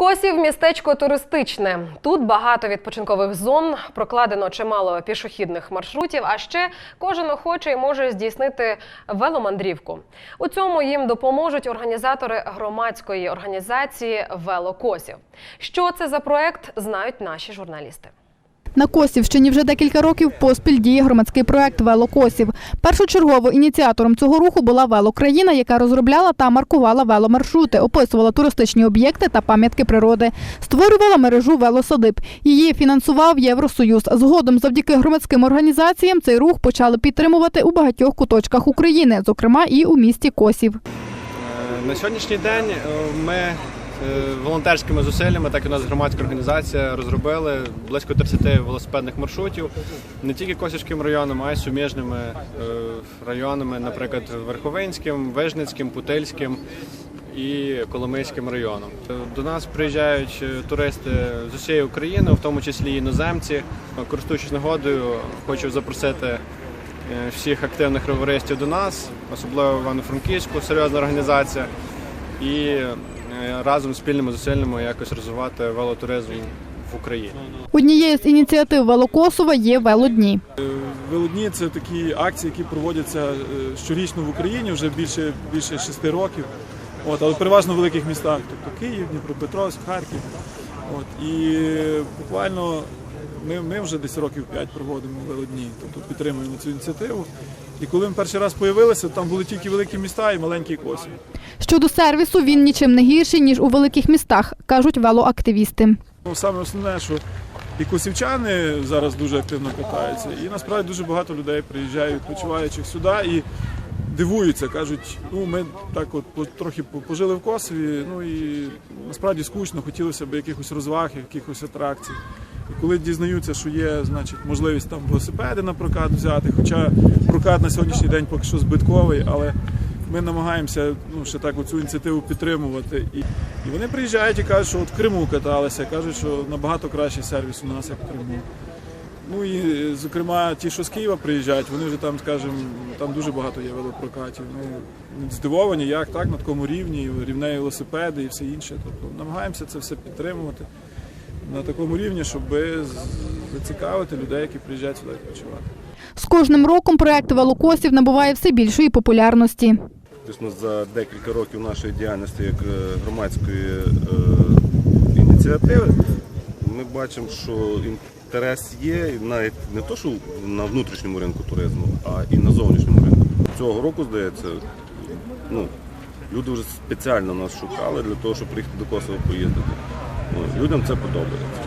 Косів містечко туристичне. Тут багато відпочинкових зон, прокладено чимало пішохідних маршрутів. А ще кожен охочий може здійснити веломандрівку. У цьому їм допоможуть організатори громадської організації Велокосів. Що це за проект, знають наші журналісти. На Косівщині вже декілька років поспіль діє громадський проект Велокосів. Першочергово ініціатором цього руху була Велокраїна, яка розробляла та маркувала веломаршрути, описувала туристичні об'єкти та пам'ятки природи, створювала мережу велосадиб. Її фінансував Євросоюз. Згодом, завдяки громадським організаціям, цей рух почали підтримувати у багатьох куточках України, зокрема і у місті Косів. Е, На сьогоднішній день е, ми волонтерськими зусиллями, так і у нас громадська організація розробили близько 30 велосипедних маршрутів не тільки Косівським районом, а й суміжними е, районами, наприклад, Верховинським, Вижницьким, Путильським і Коломийським районом. Е, До нас приїжджають е, туристи з усієї України, в тому числі іноземці. Е, Користуючись нагодою, хочу запросити е, всіх активних роверистів до нас, особливо Івано-Франківську, серйозна організація, і е, разом спільними зусиллями якось розвивати велотуризм в Україні. Однією з ініціатив Велокосова є велодні. Велодні це такі акції, які проводяться е, щорічно в Україні вже більше більше шести років. От, але переважно в великих містах, тобто Київ, Дніпропетровськ, Харків. От, і буквально ми, ми вже десь років п'ять проводимо велодні, тобто підтримуємо цю ініціативу. І коли ми перший раз появилися, там були тільки великі міста і маленький Косів. Щодо сервісу, він нічим не гірший, ніж у великих містах, кажуть велоактивісти. Ну, саме основне, що і косівчани зараз дуже активно катаються, і насправді дуже багато людей приїжджають, відпочиваючих сюди і дивуються, кажуть, ну ми так от трохи пожили в Косові, ну і насправді скучно, хотілося б якихось розваг, якихось атракцій. І коли дізнаються, що є значить, можливість там велосипеди на прокат взяти, хоча прокат на сьогоднішній день поки що збитковий, але ми намагаємося ну, ще так цю ініціативу підтримувати. І, і вони приїжджають і кажуть, що от в Криму каталися, кажуть, що набагато кращий сервіс у нас, як в Криму. Ну і зокрема, ті, що з Києва приїжджають, вони вже там, скажімо, там дуже багато є велопрокатів. Ну, здивовані, як так, на такому рівні, рівнеї велосипеди і все інше. Тобто намагаємося це все підтримувати на такому рівні, щоб зацікавити людей, які приїжджають сюди відпочивати. З кожним роком проект велокосів набуває все більшої популярності. Фактично за декілька років нашої діяльності як е, громадської е, ініціативи ми бачимо, що інтерес є навіть не то, що на внутрішньому ринку туризму, а і на зовнішньому ринку. Цього року, здається, ну, люди вже спеціально нас шукали для того, щоб приїхати до Косова поїздити. Людям це подобається.